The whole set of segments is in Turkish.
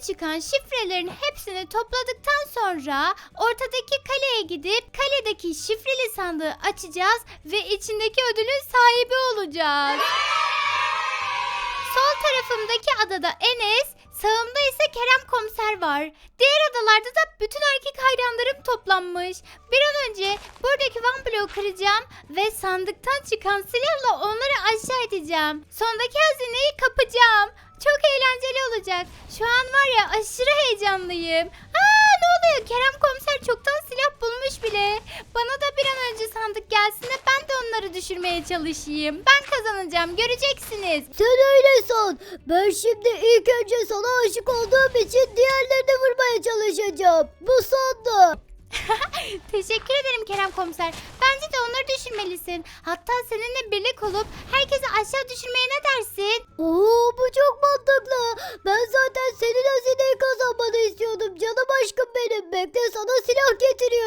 çıkan şifrelerin hepsini topladıktan sonra ortadaki kaleye gidip kaledeki şifreli sandığı açacağız ve içindeki ödülün sahibi olacağız. Sol tarafımdaki adada Enes, sağımda ise Kerem komiser var. Diğer adalarda da bütün erkek hayranlarım toplanmış. Bir an önce buradaki van bloğu kıracağım ve sandıktan çıkan silahla onları aşağı edeceğim. Sondaki hazineyi kapacağım. Çok eğlenceli olacak. Şu an var ya aşırı heyecanlıyım. Aa ne oluyor? Kerem komiser çoktan silah bulmuş bile. Bana da bir an önce sandık gelsin de ben de onları düşürmeye çalışayım. Ben kazanacağım göreceksiniz. Sen öyle san. Ben şimdi ilk önce sana aşık olduğum için diğerlerini vurmaya çalışacağım. Bu sondu. Teşekkür ederim Kerem komiser. Bence de onları düşürmelisin. Hatta seninle birlik olup herkesi aşağı düşürmeye ne dersin? Oo bu çok mantıklı. Ben zaten senin hazineyi kazanmanı istiyordum. Canım aşkım benim. Bekle sana silah getiriyorum.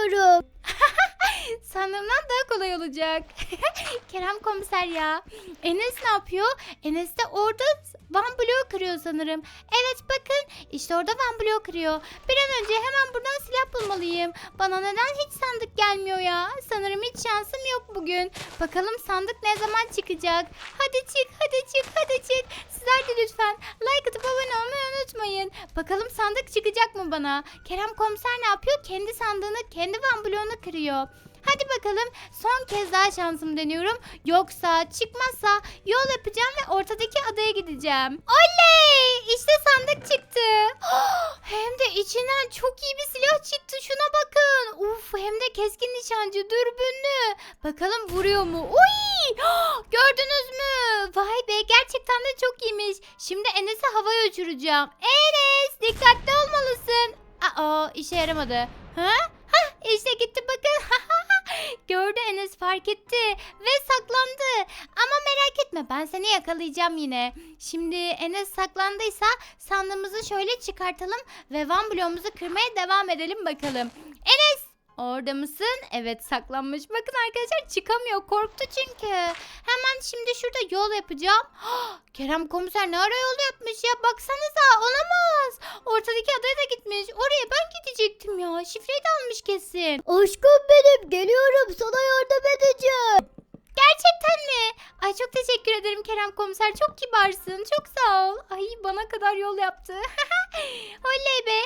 Kolay olacak. Kerem komiser ya. Enes ne yapıyor? Enes de orada van bloğu kırıyor sanırım. Evet bakın işte orada van bloğu kırıyor. Bir an önce hemen buradan silah bulmalıyım. Bana neden hiç sandık gelmiyor ya? Sanırım hiç şansım yok bugün. Bakalım sandık ne zaman çıkacak? Hadi çık hadi çık hadi çık. Sizler de lütfen like atıp abone olmayı unutmayın. Bakalım sandık çıkacak mı bana? Kerem komiser ne yapıyor? Kendi sandığını kendi van bloğunu kırıyor. Hadi bakalım son kez daha şansımı deniyorum. Yoksa çıkmazsa yol yapacağım ve ortadaki adaya gideceğim. Oley! İşte sandık çıktı. Hem de içinden çok iyi bir silah çıktı. Şuna bakın. Uf hem de keskin nişancı dürbünlü. Bakalım vuruyor mu? Uy! Gördünüz mü? Vay be gerçekten de çok iyiymiş. Şimdi Enes'i havaya uçuracağım. Enes dikkatli olmalısın. Aa işe yaramadı. Ha? Hah işte gitti bakın. Gördü Enes fark etti ve saklandı. Ama merak etme ben seni yakalayacağım yine. Şimdi Enes saklandıysa sandığımızı şöyle çıkartalım ve van bloğumuzu kırmaya devam edelim bakalım. Enes orada mısın? Evet saklanmış. Bakın arkadaşlar çıkamıyor korktu çünkü. Hemen şimdi şurada yol yapacağım. Kerem komiser ne ara yol yapmış ya baksanıza olamaz. Ortadaki adaya da gitmiş. Oraya ben gidecektim ya. Şifreyi de almış kesin. Aşkım benim. Geliyorum sana yardım edeceğim. Gerçekten mi? Ay çok teşekkür ederim Kerem komiser. Çok kibarsın. Çok sağ ol. Ay bana kadar yol yaptı. Oley be.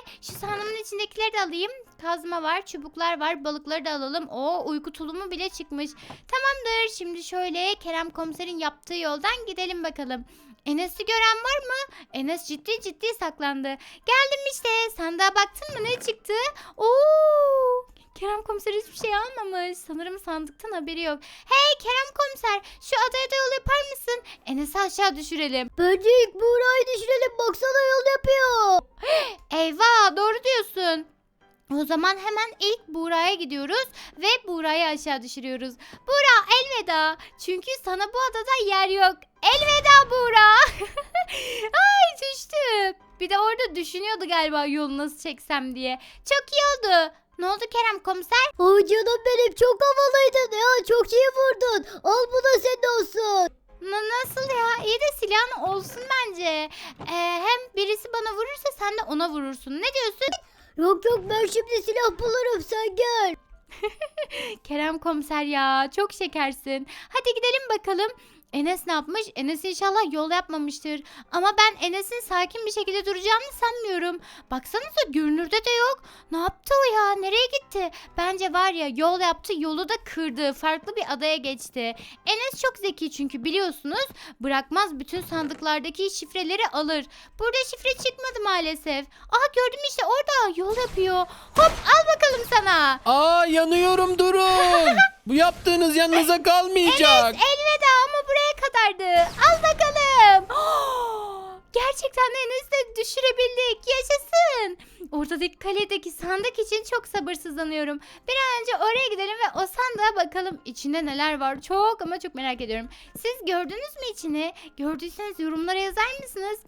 İçindekileri de alayım. Kazma var, çubuklar var. Balıkları da alalım. O uyku tulumu bile çıkmış. Tamamdır. Şimdi şöyle Kerem komiserin yaptığı yoldan gidelim bakalım. Enes'i gören var mı? Enes ciddi ciddi saklandı. Geldim işte. Sandığa baktın mı ne çıktı? Oo! Kerem komiser hiçbir şey almamış. Sanırım sandıktan haberi yok. Hey Kerem komiser şu adaya da yol yapar mısın? Enes'i aşağı düşürelim. Bence ilk Buğra'yı düşürelim. Baksana yol yapıyor. Eyvah doğru diyorsun. O zaman hemen ilk Buğra'ya gidiyoruz ve Buğra'yı aşağı düşürüyoruz. Buğra elveda. Çünkü sana bu adada yer yok. Elveda Buğra. Ay düştü. Bir de orada düşünüyordu galiba yolu nasıl çeksem diye. Çok iyi oldu. Ne oldu Kerem komiser? Ay canım benim çok havalıydın ya. Çok iyi vurdun. Al bu da senin olsun. Na- nasıl ya? İyi de silahın olsun bence. Ee, hem birisi bana vurursa sen de ona vurursun. Ne diyorsun? Yok yok ben şimdi silah bulurum sen gel. Kerem komiser ya çok şekersin. Hadi gidelim bakalım. Enes ne yapmış? Enes inşallah yol yapmamıştır. Ama ben Enes'in sakin bir şekilde duracağını sanmıyorum. Baksanıza görünürde de yok. Ne yaptı o ya? Nereye gitti? Bence var ya yol yaptı yolu da kırdı. Farklı bir adaya geçti. Enes çok zeki çünkü biliyorsunuz. Bırakmaz bütün sandıklardaki şifreleri alır. Burada şifre çıkmadı maalesef. Aha gördüm işte orada yol yapıyor. Hop al bakalım sana. Aa yanıyorum durun. Bu yaptığınız yanınıza kalmayacak. Elveda ama buraya kadardı. Al bakalım. Gerçekten de Enes'i de düşürebildik. Yaşasın. Ortadaki kaledeki sandık için çok sabırsızlanıyorum. Bir an önce oraya gidelim ve o sandığa bakalım. İçinde neler var çok ama çok merak ediyorum. Siz gördünüz mü içini? Gördüyseniz yorumlara yazar mısınız?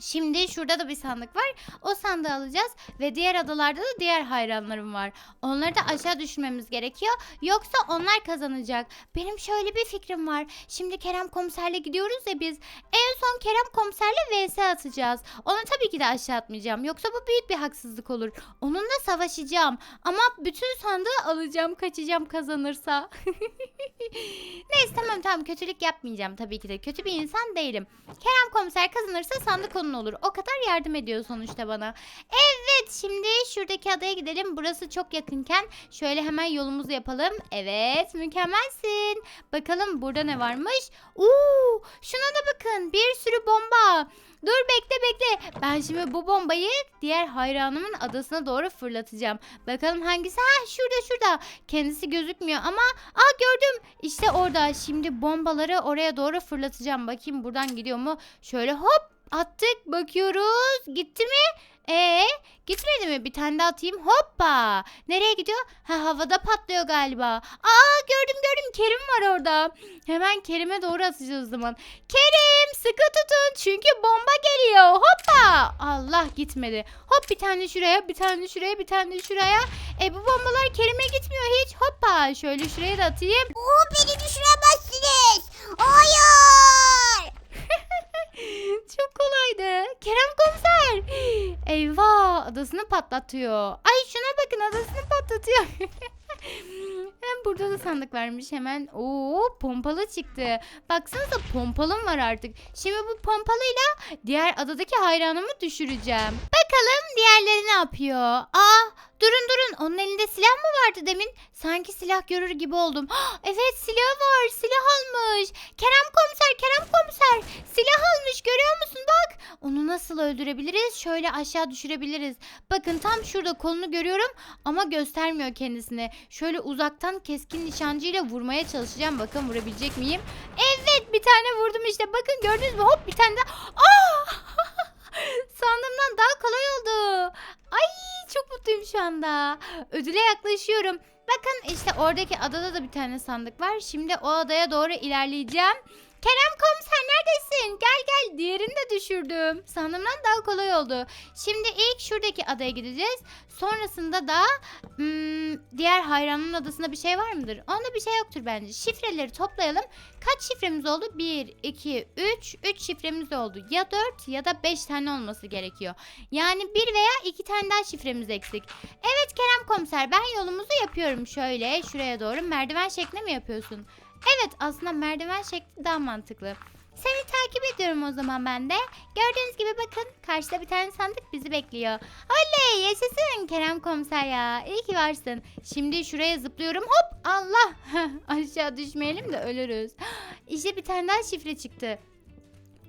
Şimdi şurada da bir sandık var. O sandığı alacağız ve diğer adalarda da diğer hayranlarım var. Onları da aşağı düşürmemiz gerekiyor. Yoksa onlar kazanacak. Benim şöyle bir fikrim var. Şimdi Kerem komiserle gidiyoruz ya biz. En son Kerem komiserle vs atacağız. Onu tabii ki de aşağı atmayacağım. Yoksa bu büyük bir haksızlık olur. Onunla savaşacağım. Ama bütün sandığı alacağım, kaçacağım kazanırsa. Neyse tamam tamam kötülük yapmayacağım tabii ki de. Kötü bir insan değilim. Kerem komiser kazanırsa sandık onun olur. O kadar yardım ediyor sonuçta bana. Evet şimdi şuradaki adaya gidelim. Burası çok yakınken şöyle hemen yolumuzu yapalım. Evet mükemmelsin. Bakalım burada ne varmış? Uuu şuna da bakın bir sürü bomba. Dur bekle bekle. Ben şimdi bu bombayı diğer hayranımın adasına doğru fırlatacağım. Bakalım hangisi? Ha şurada şurada. Kendisi gözükmüyor ama aa gördüm. İşte orada. Şimdi bombaları oraya doğru fırlatacağım. Bakayım buradan gidiyor mu? Şöyle hop attık. Bakıyoruz. Gitti mi? Ee, gitmedi mi? Bir tane daha atayım. Hoppa. Nereye gidiyor? Ha havada patlıyor galiba. Aa gördüm gördüm. Kerim var orada. Hemen Kerim'e doğru atacağız o zaman. Kerim sıkı tutun çünkü bomba geliyor. Hoppa. Allah gitmedi. Hop bir tane şuraya, bir tane şuraya, bir tane şuraya. E bu bombalar Kerim'e gitmiyor hiç. Hoppa. Şöyle şuraya da atayım. Oo beni düşüremezsiniz. Hayır. Çok kolaydı. Kerem komiser. Eyvah adasını patlatıyor. Ay şuna bakın adasını patlatıyor. Hem burada da sandık varmış hemen. Oo pompalı çıktı. Baksanıza pompalım var artık. Şimdi bu pompalıyla diğer adadaki hayranımı düşüreceğim. Bakalım diğerleri ne yapıyor? Aa durun durun onun elinde silah mı vardı demin? Sanki silah görür gibi oldum. Evet silah var silah almış. Kerem komiser Kerem komiser silah almış görüyor musun bak. Onu nasıl öldürebiliriz? Şöyle aşağı düşürebiliriz. Bakın tam şurada kolunu görüyorum ama göstermiyor kendisini. Şöyle uzaktan keskin nişancıyla vurmaya çalışacağım. Bakın vurabilecek miyim? Evet bir tane vurdum işte. Bakın gördünüz mü? Hop bir tane daha. Aa! Sandığımdan daha kolay oldu. Ay çok mutluyum şu anda. Ödüle yaklaşıyorum. Bakın işte oradaki adada da bir tane sandık var. Şimdi o adaya doğru ilerleyeceğim. Kerem komiser neredesin? Gel gel diğerini de düşürdüm. Sandığımdan daha kolay oldu. Şimdi ilk şuradaki adaya gideceğiz. Sonrasında da hmm, diğer hayranın adasında bir şey var mıdır? Onda bir şey yoktur bence. Şifreleri toplayalım. Kaç şifremiz oldu? 1, 2, 3. 3 şifremiz oldu. Ya 4 ya da 5 tane olması gerekiyor. Yani 1 veya 2 tane daha şifremiz eksik. Evet Kerem komiser ben yolumuzu yapıyorum şöyle şuraya doğru. Merdiven şeklinde mi yapıyorsun? Evet aslında merdiven şekli daha mantıklı. Seni takip ediyorum o zaman ben de. Gördüğünüz gibi bakın karşıda bir tane sandık bizi bekliyor. Oley yaşasın Kerem komiser ya. İyi ki varsın. Şimdi şuraya zıplıyorum hop Allah. Aşağı düşmeyelim de ölürüz. İşte bir tane daha şifre çıktı.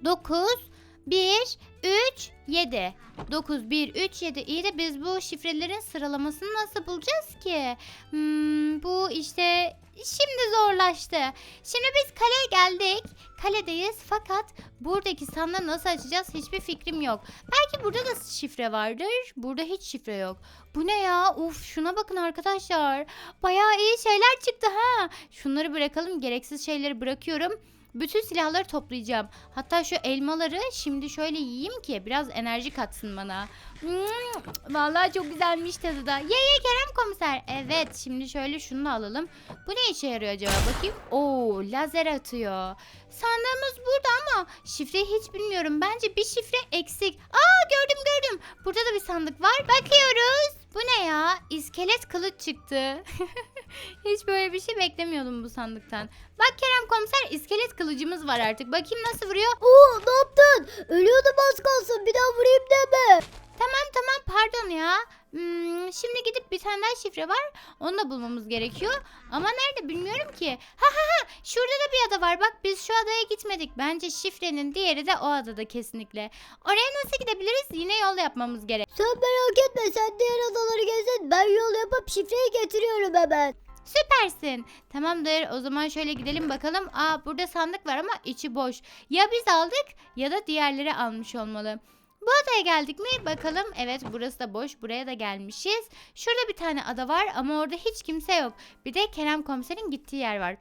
9 1 3 7 9 1 3 7 İyi de biz bu şifrelerin sıralamasını nasıl bulacağız ki? Hmm, bu işte şimdi zorlaştı. Şimdi biz kaleye geldik. Kaledeyiz fakat buradaki sandığı nasıl açacağız hiçbir fikrim yok. Belki burada da şifre vardır. Burada hiç şifre yok. Bu ne ya? Uf şuna bakın arkadaşlar. Bayağı iyi şeyler çıktı ha. Şunları bırakalım. Gereksiz şeyleri bırakıyorum. Bütün silahları toplayacağım. Hatta şu elmaları şimdi şöyle yiyeyim ki biraz enerji katsın bana. Hmm, vallahi çok güzelmiş tadı da. Ye ye Kerem komiser. Evet şimdi şöyle şunu da alalım. Bu ne işe yarıyor acaba bakayım. Oo lazer atıyor. Sandığımız burada ama şifreyi hiç bilmiyorum. Bence bir şifre eksik. Aa gördüm gördüm. Burada da bir sandık var. Bakıyoruz. Bu ne ya? İskelet kılıç çıktı. hiç böyle bir şey beklemiyordum bu sandıktan. Bak Kerem komiser iskelet kılıcımız var artık. Bakayım nasıl vuruyor. Oo ne yaptın? Ölüyordum az kalsın bir daha vurayım deme. Tamam tamam pardon ya. Hmm, şimdi gidip bir tane daha şifre var. Onu da bulmamız gerekiyor. Ama nerede bilmiyorum ki. Ha ha ha şurada da bir ada var. Bak biz şu adaya gitmedik. Bence şifrenin diğeri de o adada kesinlikle. Oraya nasıl gidebiliriz? Yine yol yapmamız gerek. Sen merak etme sen diğer adaları gezin. Ben yol yapıp şifreyi getiriyorum hemen. Süpersin. Tamamdır. O zaman şöyle gidelim bakalım. Aa burada sandık var ama içi boş. Ya biz aldık ya da diğerleri almış olmalı. Bu adaya geldik mi? Bakalım. Evet burası da boş. Buraya da gelmişiz. Şurada bir tane ada var ama orada hiç kimse yok. Bir de Kerem komiserin gittiği yer var.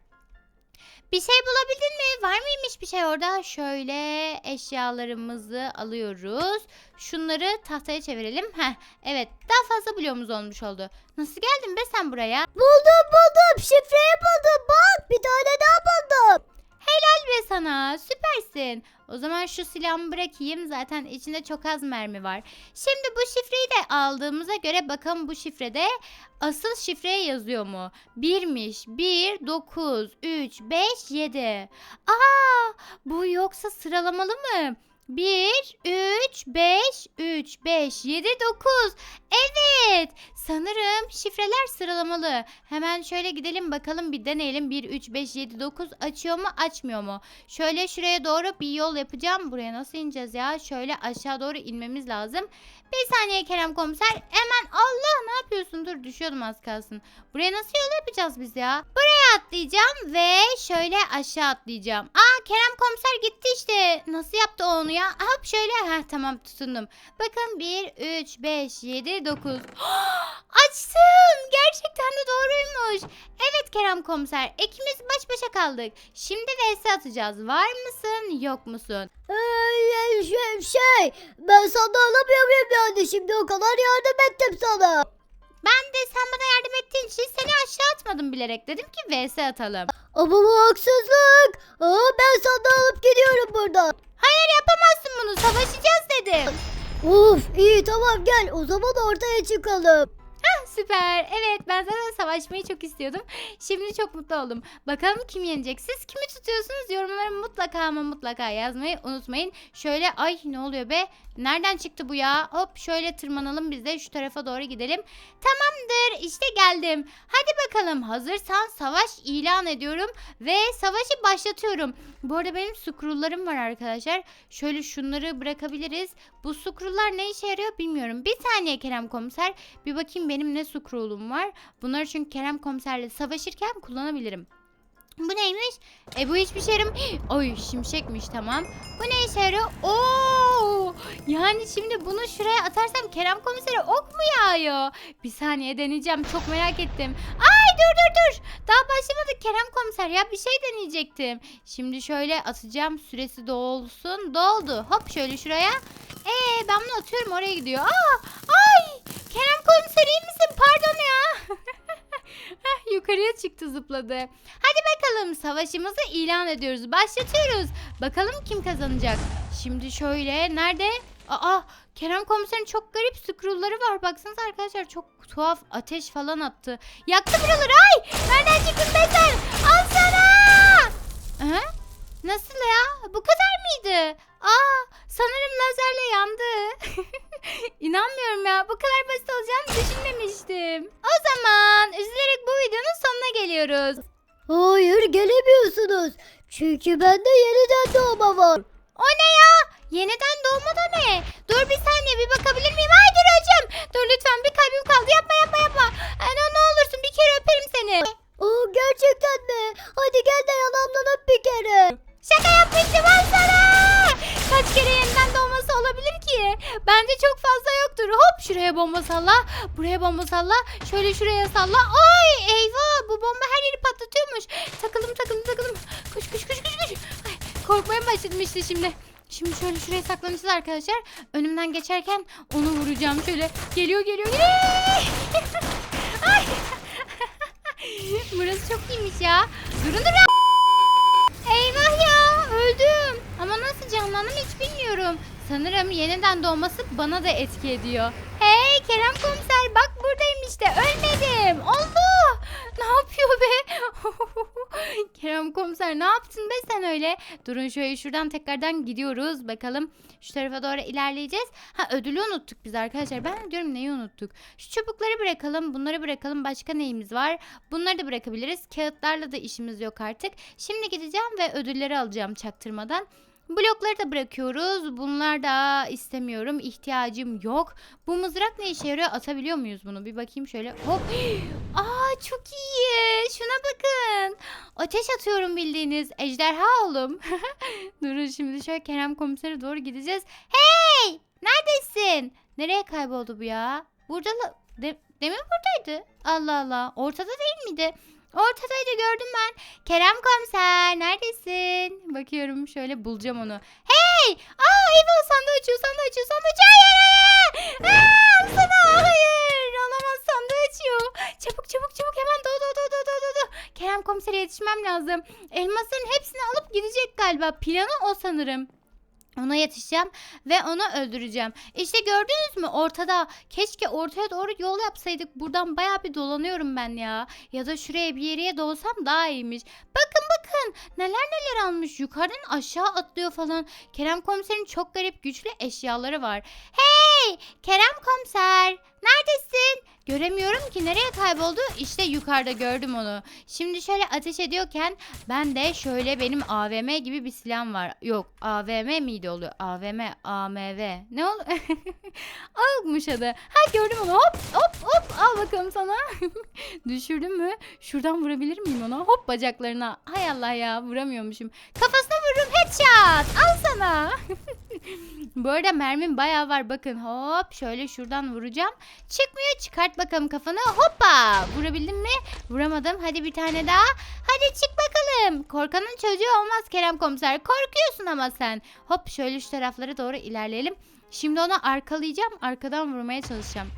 Bir şey bulabildin mi? Var mıymış bir şey orada? Şöyle eşyalarımızı alıyoruz. Şunları tahtaya çevirelim. Heh, evet daha fazla bloğumuz olmuş oldu. Nasıl geldin be sen buraya? Buldum buldum şifreyi buldum bak bir tane daha buldum. Helal be sana süpersin. O zaman şu silahımı bırakayım. Zaten içinde çok az mermi var. Şimdi bu şifreyi de aldığımıza göre bakalım bu şifrede asıl şifreye yazıyor mu? 1'miş. 1, 9, 3, 5, 7. Aa bu yoksa sıralamalı mı? 1, 3, 5, 3, 5, 7, 9. Evet. Sanırım şifreler sıralamalı. Hemen şöyle gidelim bakalım bir deneyelim. 1, 3, 5, 7, 9 açıyor mu açmıyor mu? Şöyle şuraya doğru bir yol yapacağım. Buraya nasıl ineceğiz ya? Şöyle aşağı doğru inmemiz lazım. Bir saniye Kerem komiser. Hemen Allah ne yapıyorsun? Dur düşüyordum az kalsın. Buraya nasıl yol yapacağız biz ya? Buraya atlayacağım ve şöyle aşağı atlayacağım. Aa Kerem komiser gitti işte. Nasıl yaptı onu ya? Hop şöyle. Heh tamam tutundum. Bakın 1, 3, 5, 7, 9. Açtım. Gerçekten de doğruymuş. Evet Kerem komiser. ikimiz baş başa kaldık. Şimdi vs atacağız. Var mısın yok musun? Ee, şey, şey ben sana alamıyor muyum yani şimdi o kadar yardım ettim sana. Ben de sen bana yardım ettiğin için seni aşağı atmadım bilerek. Dedim ki vs atalım. Ama bu haksızlık. Aa, ben sana alıp gidiyorum buradan. Hayır yapamazsın bunu. Savaşacağız dedim. Uf iyi tamam gel o zaman ortaya çıkalım. Süper. Evet ben zaten savaşmayı çok istiyordum. Şimdi çok mutlu oldum. Bakalım kim yenecek? Siz kimi tutuyorsunuz? Yorumlara mutlaka ama mutlaka yazmayı unutmayın. Şöyle ay ne oluyor be? Nereden çıktı bu ya? Hop şöyle tırmanalım biz de şu tarafa doğru gidelim. Tamamdır işte geldim. Hadi bakalım hazırsan savaş ilan ediyorum ve savaşı başlatıyorum. Bu arada benim scrolllarım var arkadaşlar. Şöyle şunları bırakabiliriz. Bu scrolllar ne işe yarıyor bilmiyorum. Bir saniye Kerem komiser. Bir bakayım benim ne scrollum var. Bunları çünkü Kerem komiserle savaşırken kullanabilirim. Bu neymiş? E bu hiçbir yaram... Oy şimşekmiş tamam. Bu ne işe yarıyor? Oo! Yani şimdi bunu şuraya atarsam Kerem komisere ok mu yağıyor? Bir saniye deneyeceğim. Çok merak ettim. Ay dur dur dur. Daha başlamadık Kerem komiser ya. Bir şey deneyecektim. Şimdi şöyle atacağım. Süresi dolsun. Doldu. Hop şöyle şuraya. Ee ben bunu atıyorum oraya gidiyor. Aa! Ay! Kerem komiser iyi misin? Pardon ya. Heh, yukarıya çıktı zıpladı. Hadi bakalım savaşımızı ilan ediyoruz. Başlatıyoruz. Bakalım kim kazanacak. Şimdi şöyle nerede? Aa Kerem komiserin çok garip scrollları var. Baksanıza arkadaşlar çok tuhaf ateş falan attı. Yaktı buraları ay. Nereden çıktın be sen? Al sana. Aha, Nasıl ya? Bu kadar mıydı? Çünkü bende yeniden doğma var. O ne ya? Yeniden doğma da ne? Dur bir saniye bir bakabilir miyim? Ay dur hocam. Dur lütfen bir kalbim kaldı. Yapma yapma yapma. Ana ne olursun bir kere öperim seni. Aa, gerçekten mi? Hadi gel de yalandan öp bir kere. Şaka yapmıştım al sana. Kaç kere yeniden doğması olabilir ki? Bence çok fazla yoktur. Hop şuraya bomba salla. Buraya bomba salla. Şöyle şuraya salla. Ay eyvah bu bomba her yeri patlatıyormuş. Takıldım takıldım takıldım. Koş koş koş koş koş. Ay, korkmaya başladım işte şimdi. Şimdi şöyle şuraya saklanacağız arkadaşlar. Önümden geçerken onu vuracağım şöyle. Geliyor geliyor geliyor. Ay. Burası çok iyiymiş ya. Durun durun. Eyvah ya öldüm. Ama nasıl canlandım hiç bilmiyorum. Sanırım yeniden doğması bana da etki ediyor. Hey Kerem komiser bak buradayım işte ölmedim. Allah ne yapıyor be? Kerem komiser ne yaptın be sen öyle? Durun şöyle şuradan tekrardan gidiyoruz bakalım. Şu tarafa doğru ilerleyeceğiz. Ha ödülü unuttuk biz arkadaşlar. Ben diyorum neyi unuttuk? Şu çubukları bırakalım bunları bırakalım. Başka neyimiz var? Bunları da bırakabiliriz. Kağıtlarla da işimiz yok artık. Şimdi gideceğim ve ödülleri alacağım çaktırmadan. Blokları da bırakıyoruz. Bunlar da istemiyorum. İhtiyacım yok. Bu mızrak ne işe yarıyor? Atabiliyor muyuz bunu? Bir bakayım şöyle. Hop. Aa çok iyi. Şuna bakın. Ateş atıyorum bildiğiniz. Ejderha oğlum. Durun şimdi şöyle Kerem komisere doğru gideceğiz. Hey! Neredesin? Nereye kayboldu bu ya? Burada de- demin buradaydı. Allah Allah. Ortada değil miydi? Ortadaydı gördüm ben. Kerem komiser neredesin? Bakıyorum şöyle bulacağım onu. Hey! Aa eyvah sandığı açıyor sandığı açıyor sandığı açıyor. Hayır hayır. Aa, sana hayır. Olamaz sandığı açıyor. Çabuk çabuk çabuk hemen do do do do do do do. Kerem komisere yetişmem lazım. Elmasların hepsini alıp gidecek galiba. Planı o sanırım. Ona yetişeceğim ve onu öldüreceğim. İşte gördünüz mü ortada. Keşke ortaya doğru yol yapsaydık. Buradan bayağı bir dolanıyorum ben ya. Ya da şuraya bir yere dolsam daha iyiymiş. Bakın bakın neler neler almış. Yukarıdan aşağı atlıyor falan. Kerem komiserin çok garip güçlü eşyaları var. Hey Kerem komiser neredesin? Göremiyorum ki nereye kayboldu? İşte yukarıda gördüm onu. Şimdi şöyle ateş ediyorken ben de şöyle benim AVM gibi bir silahım var. Yok AVM miydi oluyor? AVM, AMV. Ne ol? Almış adı. Ha gördüm onu. Hop hop hop. Al bakalım sana. Düşürdüm mü? Şuradan vurabilir miyim ona? Hop bacaklarına. Hay Allah ya vuramıyormuşum. Kafasına vururum headshot. Al sana. Bu arada mermim bayağı var bakın. Hop şöyle şuradan vuracağım. Çıkmıyor çıkart bakalım kafanı. Hoppa. Vurabildim mi? Vuramadım. Hadi bir tane daha. Hadi çık bakalım. Korkanın çocuğu olmaz Kerem komiser. Korkuyorsun ama sen. Hop şöyle şu taraflara doğru ilerleyelim. Şimdi onu arkalayacağım. Arkadan vurmaya çalışacağım.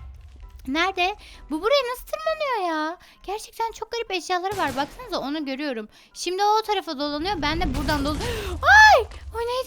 Nerede? Bu buraya nasıl tırmanıyor ya? Gerçekten çok garip eşyaları var. Baksanıza onu görüyorum. Şimdi o tarafa dolanıyor. Ben de buradan dol... Ay! O neydi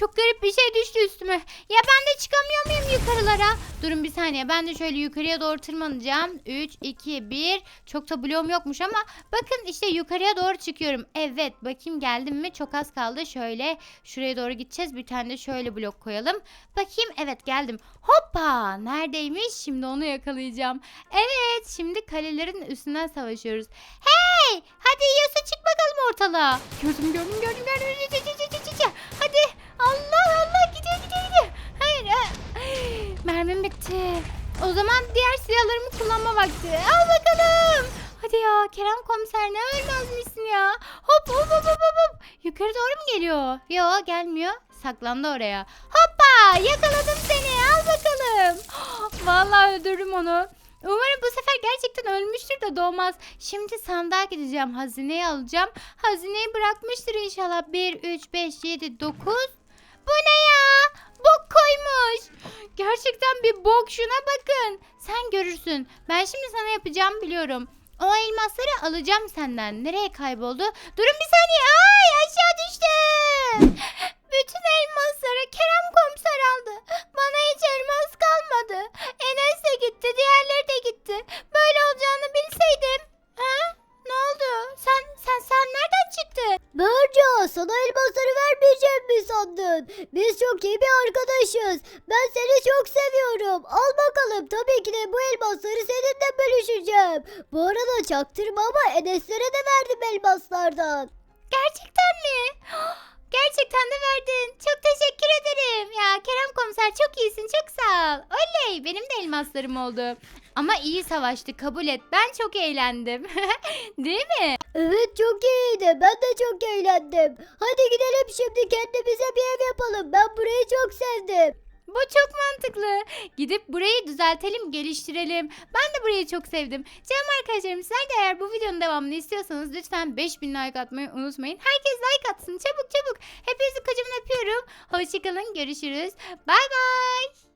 çok garip bir şey düştü üstüme. Ya ben de çıkamıyor muyum yukarılara? Durun bir saniye. Ben de şöyle yukarıya doğru tırmanacağım. 3, 2, 1. Çok da bloğum yokmuş ama bakın işte yukarıya doğru çıkıyorum. Evet bakayım geldim mi? Çok az kaldı. Şöyle şuraya doğru gideceğiz. Bir tane de şöyle blok koyalım. Bakayım evet geldim. Hoppa! Neredeymiş? Şimdi onu yakalayacağım. Evet şimdi kalelerin üstünden savaşıyoruz. Hey! Hadi Yasa çık bakalım ortalığa. Gördüm gördüm gördüm gördüm. Hadi. Allah Allah gidiyor gidiyor gidiyor. Hayır. ha. Mermim bitti. O zaman diğer silahlarımı kullanma vakti. Al bakalım. Hadi ya Kerem komiser ne ölmezmişsin ya. Hop hop hop hop hop. Yukarı doğru mu geliyor? Yo gelmiyor. Saklandı oraya. Hoppa yakaladım seni al bakalım. Vallahi öldürürüm onu. Umarım bu sefer gerçekten ölmüştür de doğmaz. Şimdi sandığa gideceğim. Hazineyi alacağım. Hazineyi bırakmıştır inşallah. 1, 3, 5, 7, 9. Bu ne ya? Bok koymuş. Gerçekten bir bok şuna bakın. Sen görürsün. Ben şimdi sana yapacağım biliyorum. O elmasları alacağım senden. Nereye kayboldu? Durun bir saniye. Ay aşağı düştüm. Bütün elmasları Kerem komiser aldı. Bana hiç elmas kalmadı. Enes de gitti. Diğerleri sandın? Biz çok iyi bir arkadaşız. Ben seni çok seviyorum. Al bakalım tabii ki de bu elmasları seninle bölüşeceğim. Bu arada çaktırma ama Enes'lere de verdim elmaslardan. Gerçekten mi? elmaslarım oldu. Ama iyi savaştı kabul et. Ben çok eğlendim. Değil mi? Evet çok iyiydi. Ben de çok eğlendim. Hadi gidelim şimdi kendimize bir ev yapalım. Ben burayı çok sevdim. Bu çok mantıklı. Gidip burayı düzeltelim, geliştirelim. Ben de burayı çok sevdim. Canım arkadaşlarım sizler de eğer bu videonun devamını istiyorsanız lütfen 5000 like atmayı unutmayın. Herkes like atsın çabuk çabuk. Hepinizi kocaman öpüyorum. Hoşçakalın görüşürüz. Bay bay.